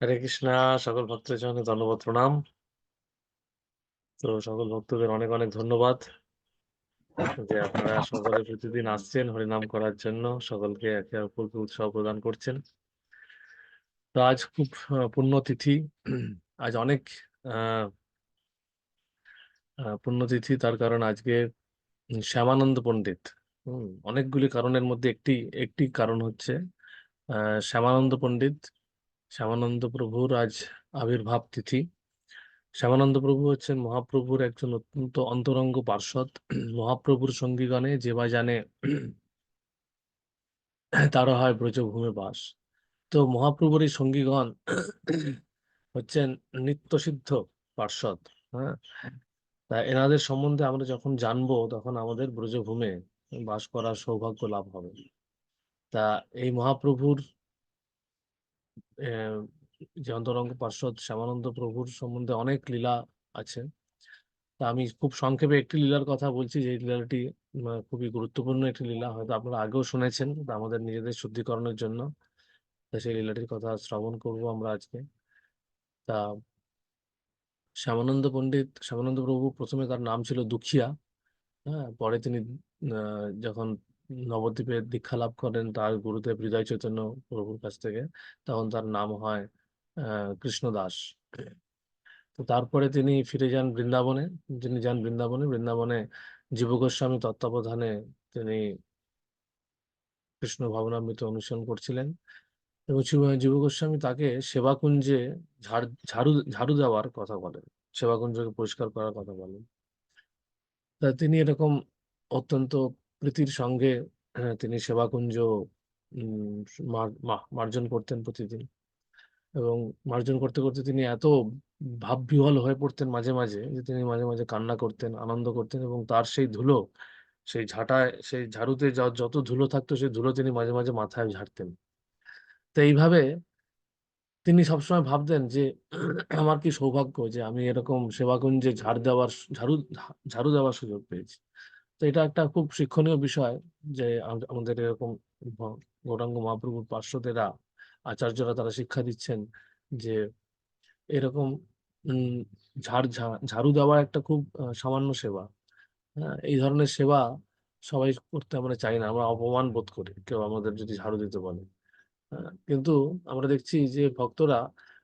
হরে কৃষ্ণা, সকল ভক্তের জন্য ধন্যবাদ, প্রণাম। তো সকল ভক্তদের অনেক অনেক ধন্যবাদ যে আপনারা সকলে প্রতিদিন আসছেন হরিনাম করার জন্য। সকলকে একে অপরকে উৎসাহ প্রদান করছেন। তো আজ খুব পুণ্যতিথি। আজ অনেক পুণ্যতিথি। তার কারণ আজকে শ্যামানন্দ পণ্ডিত। অনেকগুলি কারণের মধ্যে একটি একটি কারণ হচ্ছে শ্যামানন্দ পণ্ডিত শ্যামানন্দ প্রভুর আজ আবির্ভাব তিথি। শ্যামানন্দ প্রভু হচ্ছেন মহাপ্রভুর একজন অত্যন্ত অন্তরঙ্গ পার্ষদ মহাপ্রভুর সঙ্গীগণে যে বা জানে তারা হয় ব্রজভূমে বাস। তো মহাপ্রভুর এই সঙ্গীগণ হচ্ছেন নিত্যসিদ্ধ পার্ষদ হ্যাঁ? তা এনাদের সম্বন্ধে আমরা যখন জানব, তখন আমাদের ব্রজভূমে বাস করার সৌভাগ্য লাভ হবে। তা এই মহাপ্রভুর যে অন্তরঙ্গ পার্ষদ শ্যামানন্দ প্রভুর সম্বন্ধে অনেক লীলা আছে। তা আমি খুব সংক্ষেপে একটি লীলার কথা বলছি, যে লীলাটি খুবই গুরুত্বপূর্ণ একটি লীলা। হয়তো আপনারা আগেও শুনেছেন আমাদের নিজেদের শুদ্ধিকরণের জন্য। তা সেই লীলাটির কথা শ্রবণ করব আমরা আজকে। তা শ্যামানন্দ পণ্ডিত, শ্যামানন্দ প্রভু প্রথমে তার নাম ছিল দুখিয়া। হ্যাঁ পরে তিনি যখন নবদ্বীপে দীক্ষা লাভ করেন, তার গুরুদেব হৃদয় চৈতন্য প্রভুর কাছ থেকে। তখন তার নাম হয়, আহ, কৃষ্ণদাস। তো তারপরে তিনি ফিরে যান বৃন্দাবনে, তিনি যান বৃন্দাবনে। বৃন্দাবনে জীব গোস্বামী তত্ত্বাবধানে তিনি কৃষ্ণ ভাবনামৃত অনুসরণ করছিলেন এবং জীব- গোস্বামী তাকে সেবাকুঞ্জে ঝাড়, ঝাড়ু ঝাড়ু দেওয়ার কথা বলেন, সেবাকুঞ্জকে পরিষ্কার করার কথা বলেন। তিনি এরকম অত্যন্ত প্রীতির সঙ্গে আহ, তিনি সেবাকুঞ্জ মার্জন করতেন প্রতিদিন। এবং মার্জন করতে করতে তিনি এত ভাববিহ্বল হয়ে পড়তেন মাঝে মাঝে যে তিনি মাঝে মাঝে কান্না করতেন আনন্দ করতেন এবং তার সেই ধুলো সেই ঝাঁটায় সেই ঝাড়ুতে যত ধুলো থাকতো সেই ধুলো তিনি মাঝে মাঝে মাথায় ঝাড়তেন। তো এইভাবে তিনি সবসময় ভাবতেন যে আমার কি সৌভাগ্য যে আমি এরকম সেবাকুঞ্জে ঝাড় দেওয়ার ঝাড়ু ঝাড়ু দেওয়ার সুযোগ পেয়েছি। তো এটা একটা খুব শিক্ষণীয় বিষয় যে আমাদের এরকম গৌরাঙ্গ মহাপ্রভুর পার্শ্বদেরা আচার্যরা তারা শিক্ষা দিচ্ছেন যে এরকম ঝাড় ঝাড়ু দেওয়া একটা খুব সামান্য সেবা। এই ধরনের সেবা সবাই করতে আমরা চাই না, আমরা অপমান বোধ করি, কেউ আমাদের যদি ঝাড়ু দিতে বলে। কিন্তু আমরা দেখছি যে ভক্তরা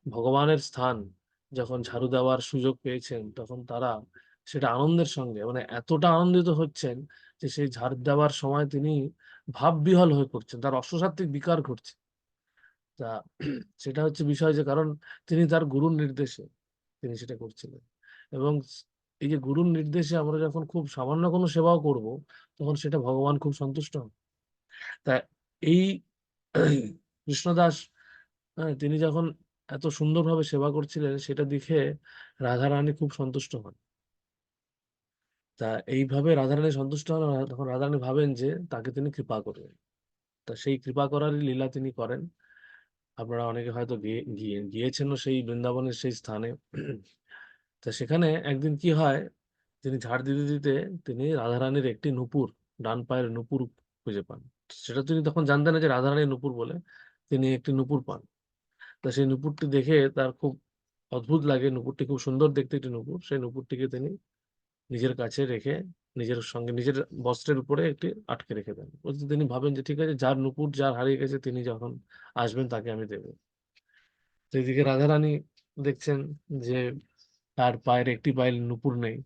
ভগবানের স্থান যখন ঝাড়ু দেওয়ার সুযোগ পেয়েছেন, তখন তারা সেটা আনন্দের সঙ্গে। মানে এতটা আনন্দিত হচ্ছেন যে সেই ঝাড় দেওয়ার সময় তিনি ভাববিহ্বল হয়ে পড়ছেন তার অশ্বসাত্ত্বিক বিকার ঘটছে। তা সেটা হচ্ছে বিষয় যে কারণ তিনি তার গুরুর নির্দেশে তিনি সেটা করছিলেন। এবং এই যে গুরুর নির্দেশে আমরা যখন খুব সামান্য কোনো সেবাও করব তখন সেটা ভগবান খুব সন্তুষ্ট হন। তা এই কৃষ্ণদাস হ্যাঁ, তিনি যখন এত সুন্দরভাবে সেবা করছিলেন সেটা দেখে রাধারানী খুব সন্তুষ্ট হন। তা এইভাবে রাধারানী সন্তুষ্ট হন। তখন রাধারানী ভাবেন যে তাকে তিনি কৃপা করবেন। তা সেই কৃপা করারই লীলা তিনি করেন। আপনারা অনেকে হয়তো গিয়ে গিয়ে, গিয়েছেনও সেই বৃন্দাবনের সেই স্থানে। তা সেখানে একদিন কি হয়, তিনি ঝাড় দিতে দিতে তিনি রাধারানীর একটি নুপুর, ডান পায়ের নুপুর খুঁজে পান। সেটা তিনি তখন জানতেন না যে রাধারানীর নুপুর বলে তিনি একটি নুপুর পান। তা সেই নুপুরটি দেখে তার খুব অদ্ভুত লাগে। নুপুরটি খুব সুন্দর দেখতে একটি নুপুর। সেই নুপুরটিকে তিনি নিজের কাছে রেখে নিজের সঙ্গে নিজের বস্ত্রের উপরে একটি আটকে রেখে দেন। তিনি ভাবেন যে ঠিক আছে, যার নুপুর যার হারিয়ে গেছে, তিনি যখন আসবেন তাকে আমি দেবো। তো এদিকে রাধারানী দেখছেন যে তার পায়ের একটি পায়ের নুপুর নেই,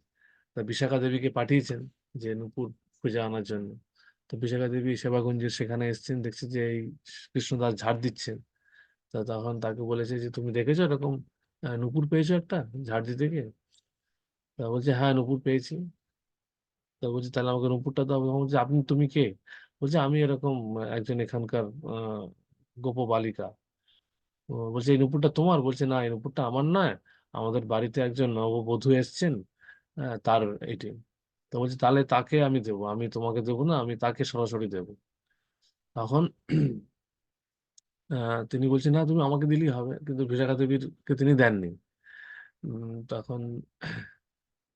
তা বিশাখা দেবীকে পাঠিয়েছেন যে নুপুর খুঁজে আনার জন্য। তো বিশাখা দেবী সেবাকুঞ্জের সেখানে এসেছেন, দেখছে যে এই কৃষ্ণদাস ঝাড় দিচ্ছেন। তা তখন তাকে বলেছে যে, তুমি দেখেছ এরকম নুপুর পেয়েছ একটা ঝাড় দিতে গিয়ে? তা বলছে হ্যাঁ নুপুর পেয়েছি। তা বলছে, তাহলে আমাকে নুপুরটা দাও। বলছে, আপনি, তুমি কে? বলছে, আমি এরকম একজন এখানকার গোপ বালিকা বলছে, এই নুপুরটা তোমার? বলছে, না, এই নুপুরটা আমার নয়। আমাদের বাড়িতে একজন নববধূ এসেছেন তার এটি। তো বলছে, তাহলে তাকে আমি দেবো। আমি তোমাকে দেবো না, আমি তাকে সরাসরি দেবো। তখন তিনি বলছেন না তুমি আমাকে দিলেই হবে। কিন্তু বিশাখা দেবীরকে তিনি দেননি। তখন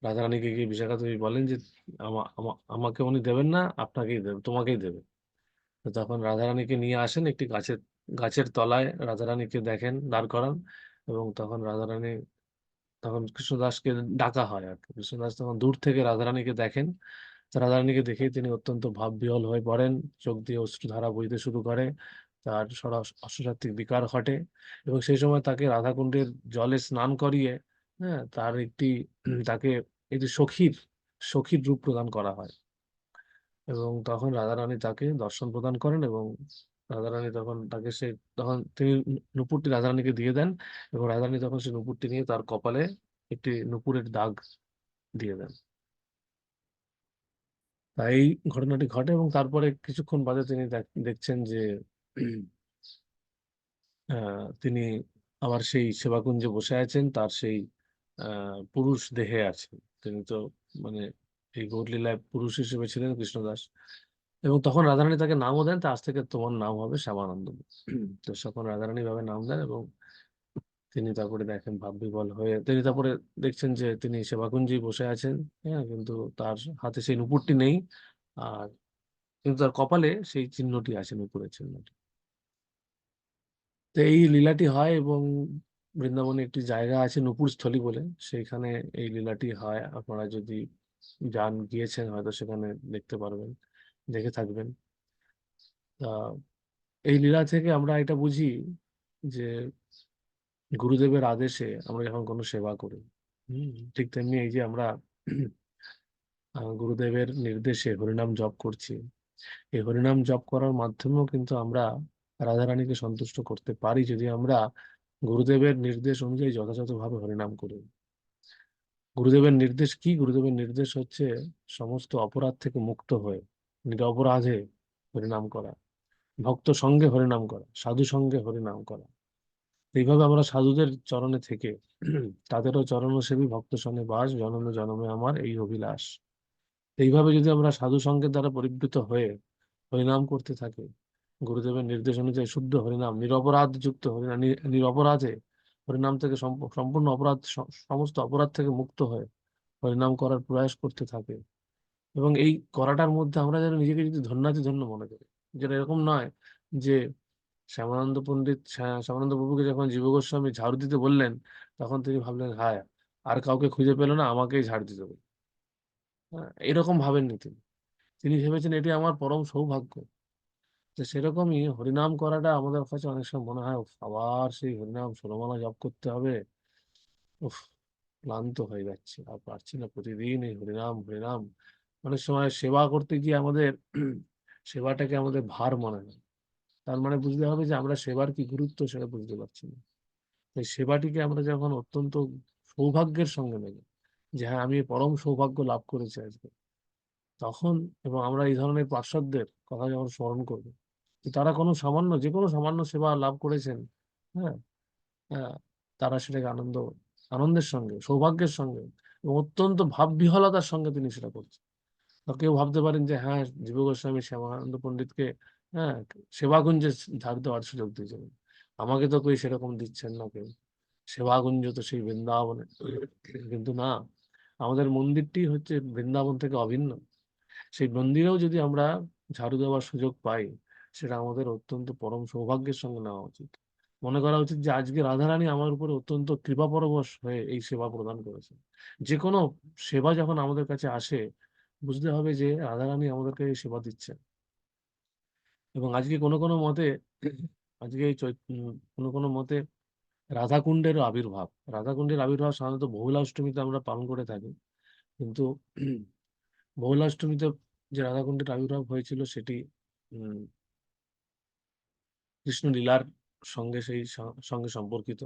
রাধারানীকে গিয়ে বিশাখা দেবী বলেন যে, আমা- আমা- আমাকে উনি দেবেন না, আপনাকেই দেবে, তোমাকেই দেবে তো তখন রাধারানীকে নিয়ে আসেন একটি গাছের গাছের তলায় রাধারানীকে দেখেন, দাঁড় করান এবং তখন রাধারানী তখন কৃষ্ণদাসকে ডাকা হয় আর। কৃষ্ণদাস তখন দূর থেকে রাধারানীকে দেখেন তো রাধারানীকে দেখেই তিনি অত্যন্ত ভাববিহ্বল হয়ে পড়েন, চোখ দিয়ে অশ্রুধারা বইতে শুরু করে, তার সরা অশ্বসাত্ত্বিক বিকার ঘটে এবং সেই সময় তাকে রাধাকুণ্ডের জলে স্নান করিয়ে হ্যাঁ তার একটি, তাকে একটি সখীর সখীর রূপ প্রদান করা হয়। এবং তখন রাধারানী তাকে দর্শন প্রদান করেন এবং রাধারানী তখন তাকে সে, তখন তিনি নূপুরটি রাধারানীকে দিয়ে দেন এবং রাধারানী তখন সেই নূপুরটি নিয়ে তার কপালে একটি নূপুরের দাগ দিয়ে দেন। তাই ঘটনাটি ঘটে এবং তারপরে কিছুক্ষণ বাদে তিনি দেখ- দেখছেন যে তিনি আবার সেই সেবাকুঞ্জে বসে আছেন, তার সেই পুরুষ দেহে আছেন তিনি তো মানে এই গৌরলীলায় পুরুষ হিসেবে ছিলেন কৃষ্ণদাস এবং তখন রাধারানী তাকে নামও দেন আজ থেকে তোমার নাম হবে শ্যামানন্দ। তো তখন রাধারানী ভাবে নাম দেন এবং তিনি তারপরে দেখেন ভাববিহ্বল হয়ে, তিনি তারপরে দেখছেন যে তিনি সেবাকুঞ্জেই বসে আছেন হ্যাঁ কিন্তু তার হাতে সেই নুপুরটি নেই। আর কিন্তু তার কপালে সেই চিহ্নটি আছে নুপুরের চিহ্নটি। তো এই লীলাটি হয় এবং বৃন্দাবনে একটি জায়গা আছে নুপুর স্থলী বলে, সেইখানে এই লীলাটি হয়। আপনারা যদি যান, গিয়েছেন, হয়তো সেখানে দেখতে পারবেন, দেখে থাকবেন। এই লীলা থেকে আমরা এটা বুঝি যে গুরুদেবের আদেশে আমরা যখন কোনো সেবা করি ঠিক তেমনি এই যে আমরা গুরুদেবের নির্দেশে হরিনাম জপ করছি, এই হরিনাম জপ করার মাধ্যমেও কিন্তু আমরা রাধারানীকে সন্তুষ্ট করতে পারি। যদি আমরা গুরুদেবের নির্দেশ অনুযায়ী যথাযথভাবে হরিনাম করি। গুরুদেবের নির্দেশ কি? গুরুদেবের নির্দেশ হচ্ছে সমস্ত অপরাধ থেকে মুক্ত হয়ে, নিরপরাধে হরিনাম করা। ভক্ত সঙ্গে হরিনাম করা, সাধু সঙ্গে হরিনাম করা। এইভাবে আমরা সাধুদের চরণে থেকে তাদেরও চরণসেবী ভক্ত সঙ্গে বাস, জনমে জনমে আমার এই অভিলাষ। এইভাবে যদি আমরা সাধু সঙ্গের দ্বারা পরিবৃত হয়ে হরিনাম করতে থাকি গুরুদেবের নির্দেশ অনুযায়ী শুদ্ধ হরিনাম, নিরপরাধ যুক্ত হরিনাম নিরপরাধে হরিনাম থেকে সম্প- সম্পূর্ণ অপরাধ সমস্ত অপরাধ থেকে মুক্ত হয়ে হরিনাম করার প্রয়াস করতে থাকে। এবং এই করাটার মধ্যে আমরা যেন নিজেকে যদি ধন্যাতি ধন্য মনে করি, যেটা এরকম নয় যে শ্যামানন্দ পণ্ডিত শ্যামানন্দ প্রভুকে যখন জীব গোস্বামী ঝাড়ু দিতে বললেন, তখন তিনি ভাবলেন, হায়, আর কাউকে খুঁজে পেল না, আমাকেই ঝাড় দিতে হবে। হ্যাঁ এরকম ভাবেননি তিনি। তিনি ভেবেছেন এটি আমার পরম সৌভাগ্য। তো সেরকমই হরিনাম করাটা আমাদের কাছে অনেক সময় মনে হয় আবার সেই হরিনাম ষোলমালা জপ করতে হবে। উফ, ক্লান্ত হয়ে যাচ্ছে, আর পারছি না প্রতিদিন এই হরিনাম হরিনাম। অনেক সময় সেবা করতে গিয়ে আমাদের সেবাটাকে আমাদের ভার মনে হয়। তার মানে বুঝতে হবে যে আমরা সেবার কি গুরুত্ব সেটা বুঝতে পারছি না। এই সেবাটিকে আমরা যখন অত্যন্ত সৌভাগ্যের সঙ্গে নেব যে হ্যাঁ আমি পরম সৌভাগ্য লাভ করেছি আজকে, তখন এবং আমরা এই ধরনের পার্শ্বদের কথা যখন স্মরণ করব তারা কোনো সামান্য, যে কোনো সামান্য সেবা লাভ করেছেন হ্যাঁ হ্যাঁ তারা সেটাকে আনন্দ, আনন্দের সঙ্গে, সৌভাগ্যের সঙ্গে অত্যন্ত ভাববিহ্বলতার সঙ্গে তিনি সেটা করছেন। কেউ ভাবতে পারেন যে হ্যাঁ জীব গোস্বামী শ্যামানন্দ পণ্ডিতকে হ্যাঁ সেবাগুঞ্জে ঝাড় দেওয়ার সুযোগ দিয়েছেন আমাকে তো কেউ সেরকম দিচ্ছেন না কেউ। সেবাকুঞ্জ তো সেই বৃন্দাবনে। কিন্তু না, আমাদের মন্দিরটি হচ্ছে বৃন্দাবন থেকে অভিন্ন। সেই মন্দিরেও যদি আমরা ঝাড়ু দেওয়ার সুযোগ পাই সেটা আমাদের অত্যন্ত পরম সৌভাগ্যের সঙ্গে নেওয়া উচিত। মনে করা উচিত যে, আজকে রাধারানী আমার উপরে অত্যন্ত কৃপাপরবশ হয়ে এই সেবা প্রদান করেছেন। যে কোনো সেবা যখন আমাদের কাছে আসে, বুঝতে হবে যে, রাধারানী আমাদেরকে এই সেবা দিচ্ছেন। এবং আজকে কোনো কোনো মতে, আজকে কোনো কোনো মতে রাধাকুণ্ডের আবির্ভাব। রাধাকুণ্ডের আবির্ভাব সাধারণত বহুলাষ্টমীতে আমরা পালন করে থাকি। কিন্তু বহুলাষ্টমীতে যে রাধাকুণ্ডের আবির্ভাব হয়েছিল, সেটি উম, কৃষ্ণ লীলার সঙ্গে সেই সঙ্গে সম্পর্কিত।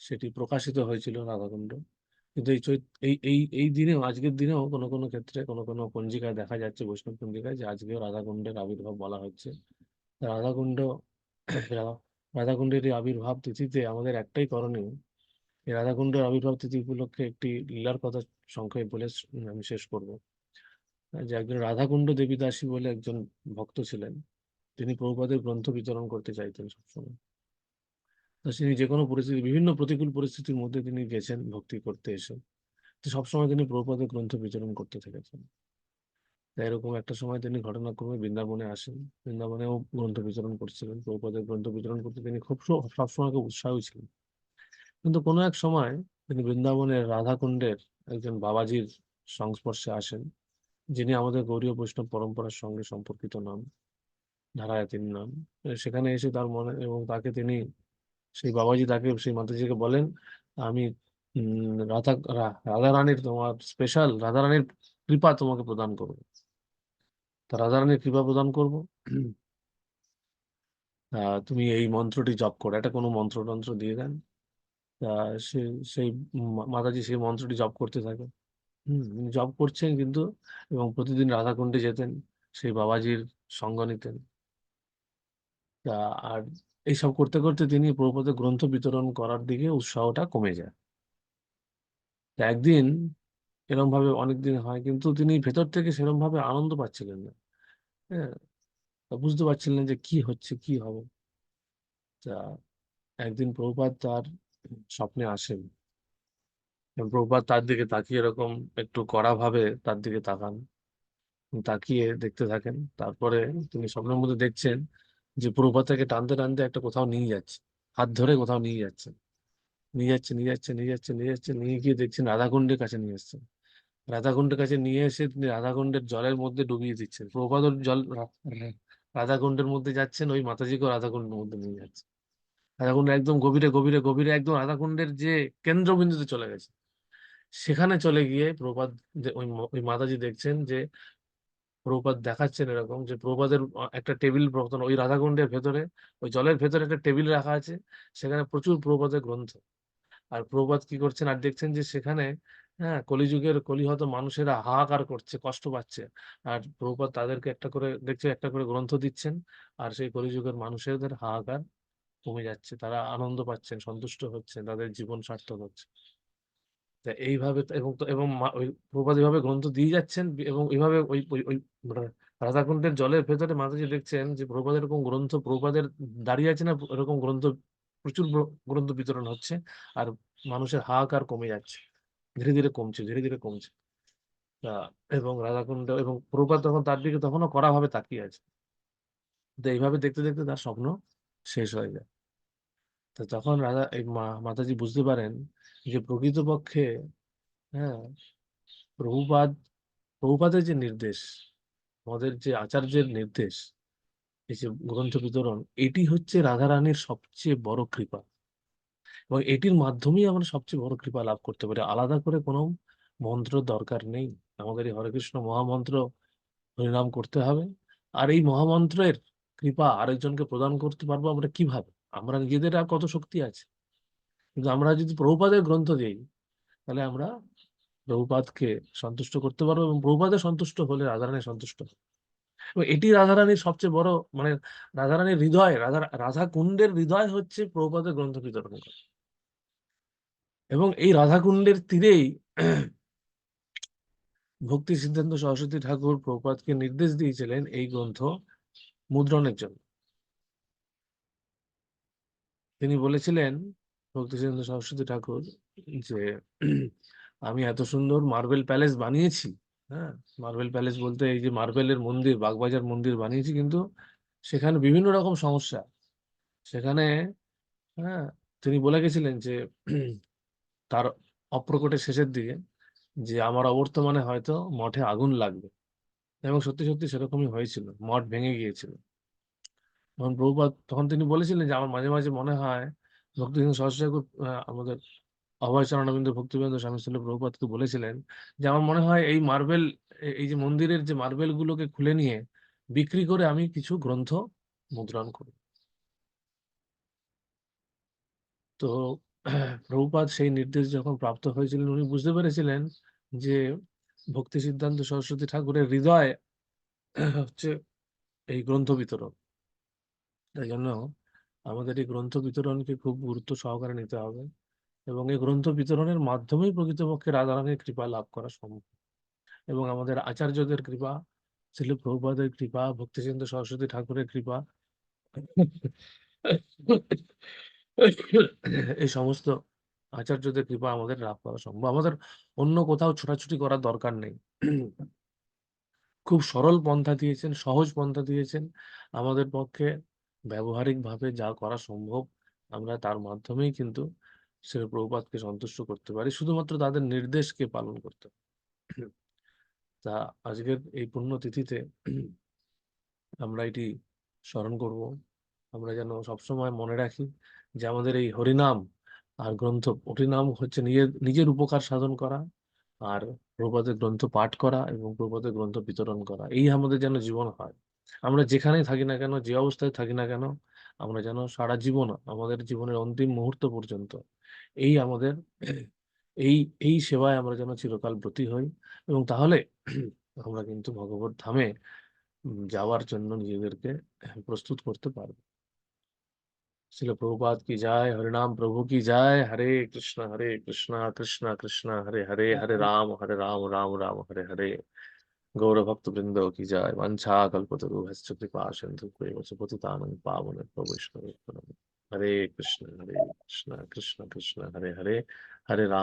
সেটি প্রকাশিত হয়েছিল রাধাকুণ্ড। কিন্তু এই এই এই এই দিনেও আজকের দিনেও কোনো কোনো ক্ষেত্রে কোনো কোনো পঞ্জিকায় দেখা যাচ্ছে বৈষ্ণব পঞ্জিকায় যে আজকেও রাধাকুণ্ডের আবির্ভাব বলা হচ্ছে। রাধাকুণ্ড রাধাকুণ্ডের এই আবির্ভাব তিথিতে আমাদের একটাই করণীয়। এই রাধাকুণ্ডের আবির্ভাব তিথি উপলক্ষে একটি লীলার কথা সংক্ষেপে বলে আমি শেষ করব। যে একজন রাধাকুণ্ড দেবীদাসী বলে একজন ভক্ত ছিলেন তিনি প্রভুপাদের গ্রন্থ বিতরণ করতে চাইতেন সবসময়। তো তিনি যে কোনো পরিস্থিতি, বিভিন্ন প্রতিকূল পরিস্থিতির মধ্যে তিনি গেছেন, ভক্তি করতে এসে। তো সবসময় তিনি প্রভুপাদের গ্রন্থ বিতরণ করতে থেকেছেন। এরকম একটা সময় তিনি ঘটনাক্রমে বৃন্দাবনে আসেন। বৃন্দাবনেও গ্রন্থ বিতরণ করছিলেন। প্রভুপাদের গ্রন্থ বিতরণ করতে তিনি খুব সবসময় খুব উৎসাহী ছিলেন। কিন্তু কোনো এক সময় তিনি বৃন্দাবনের রাধাকুণ্ডের একজন বাবাজির সংস্পর্শে আসেন, যিনি আমাদের গৌরীয় বৈষ্ণব পরম্পরার সঙ্গে সম্পর্কিত নন। ধারায় এ সেখানে এসে তার মনে এবং তাকে তিনি সেই বাবাজি তাকে সেই মাতাজিকে বলেন, আমি রাধা, রা- রাধা রানীর তোমার স্পেশাল রাধা রানীর কৃপা তোমাকে প্রদান করব। তা রাধা রানীর কৃপা প্রদান করব। তুমি এই মন্ত্রটি জপ করো। এটা কোনো মন্ত্র টন্ত্র দিয়ে দেন। তা সে, সেই মাতাজি সেই মন্ত্রটি জপ করতে থাকে। হম জব করছেন কিন্তু এবং প্রতিদিন রাধাকুণ্ডে যেতেন, সেই বাবাজির সঙ্গ নিতেন। তা আর এইসব করতে করতে তিনি প্রভুপাদের গ্রন্থ বিতরণ করার দিকে উৎসাহটা কমে যায়। তা একদিন এরম ভাবে অনেকদিন হয়, কিন্তু তিনি ভেতর থেকে সেরম ভাবে আনন্দ পাচ্ছিলেন না। হ্যাঁ? বুঝতে পারছিলেন যে কি হচ্ছে, কি হবে। তা একদিন প্রভুপাদ তার স্বপ্নে আসেন। এবং প্রভুপাদ তার দিকে তাকিয়ে এরকম একটু কড়া ভাবে তার দিকে তাকান। তাকিয়ে দেখতে থাকেন। তারপরে তিনি স্বপ্নের মধ্যে দেখছেন যে প্রভুপাদ তাকে টানতে টানতে একটা কোথাও নিয়ে যাচ্ছে। হাত ধরে কোথাও নিয়ে যাচ্ছে। নিয়ে যাচ্ছে নিয়ে যাচ্ছে নিয়ে যাচ্ছে নিয়ে যাচ্ছে, নিয়ে গিয়ে দেখছেন রাধাকুণ্ডের কাছে নিয়ে এসছেন রাধাকুণ্ডের কাছে নিয়ে এসে রাধাকুণ্ডের জলের মধ্যে ডুবিয়ে দিচ্ছেন। ওর জল রাধাকুণ্ডের মধ্যে যাচ্ছেন, ওই মাতাজিকেও রাধাকুণ্ডের মধ্যে নিয়ে যাচ্ছে। রাধাকুণ্ড একদম গভীরে গভীরে গভীরে একদম রাধাকুণ্ডের যে কেন্দ্রবিন্দুতে চলে গেছে। সেখানে চলে গিয়ে ওই ওই মাতাজি দেখছেন যে প্রভুপাদ দেখাচ্ছেন এরকম যে প্রভুপাদের একটা টেবিল প্রথম ওই রাধাকুণ্ডের ভেতরে, ওই জলের ভেতরে একটা টেবিল রাখা আছে, সেখানে প্রচুর প্রভুপাদের গ্রন্থ। আর প্রভুপাদ কি করছেন, আর দেখছেন যে সেখানে হ্যাঁ কলিযুগের কলিহত মানুষেরা হাহাকার করছে, কষ্ট পাচ্ছে। আর প্রভুপাদ তাদেরকে একটা করে, দেখছে, একটা করে গ্রন্থ দিচ্ছেন, আর সেই কলিযুগের মানুষেদের হাহাকার কমে যাচ্ছে। তারা আনন্দ পাচ্ছেন, সন্তুষ্ট হচ্ছেন, তাদের জীবন সার্থক হচ্ছে। তা এইভাবে এবং এবং প্রভুপাদ এইভাবে গ্রন্থ দিয়ে যাচ্ছেন, এবং এইভাবে ওই ওই রা- রাধাকুণ্ডের জলের ভেতরে মাতাজি দেখছেন যে প্রভুপাদ এরকম গ্রন্থ প্রভুপাদের দাঁড়িয়ে আছে না, এরকম গ্রন্থ, প্রচুর গ্রন্থ বিতরণ হচ্ছে, আর মানুষের হাহাকার কমে যাচ্ছে, ধীরে ধীরে কমছে, ধীরে ধীরে কমছে। এবং রাধাকুণ্ড এবং প্রভুপাদ তখন তার দিকে তখনও কড়া ভাবে তাকিয়ে আছে। তো এইভাবে দেখতে দেখতে তার স্বপ্ন শেষ হয়ে যায়। তো তখন রাজা, এই মাতাজি বুঝতে পারেন যে প্রকৃতপক্ষে হ্যাঁ প্রভুপাদ, প্রভুপাদের যে নির্দেশ, আমাদের যে আচার্যের নির্দেশ, এই যে গ্রন্থ বিতরণ, এটি হচ্ছে রাধারানীর সবচেয়ে বড় কৃপা। এবং এটির মাধ্যমেই আমরা সবচেয়ে বড় কৃপা লাভ করতে পারি। আলাদা করে কোনো মন্ত্র দরকার নেই। আমাদের এই হরে কৃষ্ণ মহামন্ত্র হরিনাম করতে হবে। আর এই মহামন্ত্রের কৃপা আরেকজনকে প্রদান করতে পারব আমরা কীভাবে? আমরা নিজেদের আর কত শক্তি আছে? কিন্তু আমরা যদি প্রভুপাদের গ্রন্থ দিই, তাহলে আমরা প্রভুপাদকে সন্তুষ্ট করতে পারব এবং প্রভুপাদের সন্তুষ্ট হলে রাধারানী সন্তুষ্ট হবে। এবং এটি রাধারানীর সবচেয়ে বড় মানে রাধারানীর হৃদয়, রাধা রাধা কুণ্ডের হৃদয় হচ্ছে প্রভুপাদের গ্রন্থ বিতরণ করা। এবং এই রাধাকুণ্ডের তীরেই ভক্তি সিদ্ধান্ত সরস্বতী ঠাকুর প্রভুপাদকে নির্দেশ দিয়েছিলেন এই গ্রন্থ মুদ্রণের জন্য। তিনি বলেছিলেন ভক্তি সিদ্ধান্ত সরস্বতী ঠাকুর, যে আমি এত সুন্দর মার্বেল প্যালেস বানিয়েছি হ্যাঁ? মার্বেল প্যালেস বলতে এই যে মার্বেলের মন্দির, বাগবাজার মন্দির বানিয়েছি, কিন্তু সেখানে বিভিন্ন রকম সমস্যা। সেখানে হ্যাঁ তিনি বলে গেছিলেন যে তার অপ্রকটের শেষের দিকে, যে আমার অবর্তমানে হয়তো মঠে আগুন লাগবে। এবং সত্যি সত্যি সেরকমই হয়েছিল, মঠ ভেঙে গিয়েছিল। তখন প্রভুপাদ, তখন তিনি বলেছিলেন যে, আমার মাঝে মাঝে মনে হয় ভক্তিসিংহ সরস্বতী আমাদের অভয়চরণাবিন্দ ভক্তিবেন্দ্র স্বামী স্থলে প্রভুপাদকে বলেছিলেন যে, আমার মনে হয় এই মার্বেল এই যে মন্দিরের যে মার্বেল গুলোকে খুলে নিয়ে বিক্রি করে আমি কিছু গ্রন্থ মুদ্রণ করি। তো প্রভুপাদ সেই নির্দেশ যখন প্রাপ্ত হয়েছিলেন, উনি বুঝতে পেরেছিলেন যে, ভক্তি সিদ্ধান্ত সরস্বতী ঠাকুরের হৃদয় হচ্ছে এই গ্রন্থ বিতরণ। তাই জন্য আমাদের এই গ্রন্থ বিতরণকে খুব গুরুত্ব সহকারে নিতে হবে এবং এই গ্রন্থ বিতরণের মাধ্যমেই প্রকৃতপক্ষে রাধারানীর কৃপা লাভ করা সম্ভব। এবং আমাদের আচার্যদের কৃপা ছিল প্রভুপাদের কৃপা ভক্তিসিন্ধু সরস্বতী ঠাকুরের কৃপা, এই সমস্ত আচার্যদের কৃপা আমাদের লাভ করা সম্ভব। আমাদের অন্য কোথাও ছোটাছুটি করার দরকার নেই। খুব সরল পন্থা দিয়েছেন, সহজ পন্থা দিয়েছেন। আমাদের পক্ষে ব্যবহারিকভাবে যা করা সম্ভব আমরা তার মাধ্যমেই কিন্তু শ্রী প্রভুপাদকে সন্তুষ্ট করতে পারি। শুধুমাত্র তাদের নির্দেশকে পালন করতে তা আজকের এই পুণ্যতিথিতে আমরা এটি স্মরণ করব। আমরা যেন সবসময় মনে রাখি যে আমাদের এই হরিনাম আর গ্রন্থ, হরিনাম হচ্ছে নিজের নিজের উপকার সাধন করা আর প্রভুপাদের গ্রন্থ পাঠ করা এবং প্রভুপাদের গ্রন্থ বিতরণ করা। এই আমাদের যেন জীবন হয়। আমরা যেখানেই থাকি না কেন, যে অবস্থায় থাকি না কেন, আমরা যেন সারা জীবন আমাদের জীবনের অন্তিম মুহূর্ত পর্যন্ত এই আমাদের, এই এই সেবায় আমরা যেন চিরকাল ব্রতী হই এবং তাহলে আমরা কিন্তু ভগবত ধামে যাওয়ার জন্য নিজেদেরকে প্রস্তুত করতে পারব। শিল প্রভুপাদ কি জয় হরিনাম প্রভু কি যায়, হরে কৃষ্ণ হরে কৃষ্ণ কৃষ্ণ কৃষ্ণ, হরে হরে হরে রাম হরে রাম রাম রাম, হরে হরে। গৌর ভক্ত বৃন্দ কি জয় বাঞ্ছা কল্পতরু হস্য কৃপা সিন্ধু কৈবচ পতিতানং পাবন বৈষ্ণব হরে কৃষ্ণ হরে কৃষ্ণ কৃষ্ণ কৃষ্ণ হরে হরে হরে রাম